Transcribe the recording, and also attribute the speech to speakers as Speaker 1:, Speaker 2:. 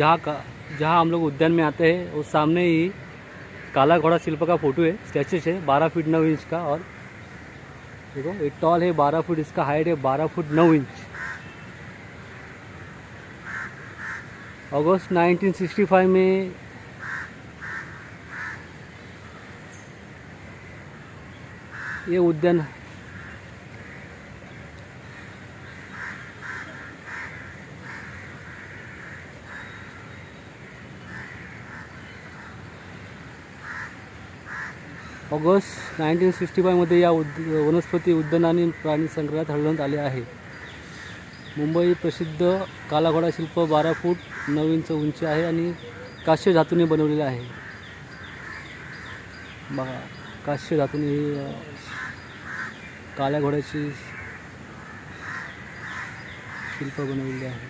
Speaker 1: जहाँ का, जहाँ हम लोग उद्यान में आते हैं उस सामने ही काला घोड़ा शिल्प का फ़ोटो है स्टैचू है, बारह फीट नौ इंच का और देखो ये टॉल है, बारह फुट इसका हाइट है, बारह फुट नौ इंच। अगस्त 1965 में ये उद्यान ऑगस्ट नाईन्टीन सिक्स्टी फायमध्ये या उद वनस्पती उद्यान आणि प्राणी संग्रहात हलवण्यात आले आहे. मुंबई प्रसिद्ध कालाघोडा शिल्प बारा फूट नऊ इंच उंची आहे आणि काश्य धातूने बनवलेलं आहे. बघा काश्य धातूने ही काळ्या घोड्याची शिल्प बनवलेली आहे.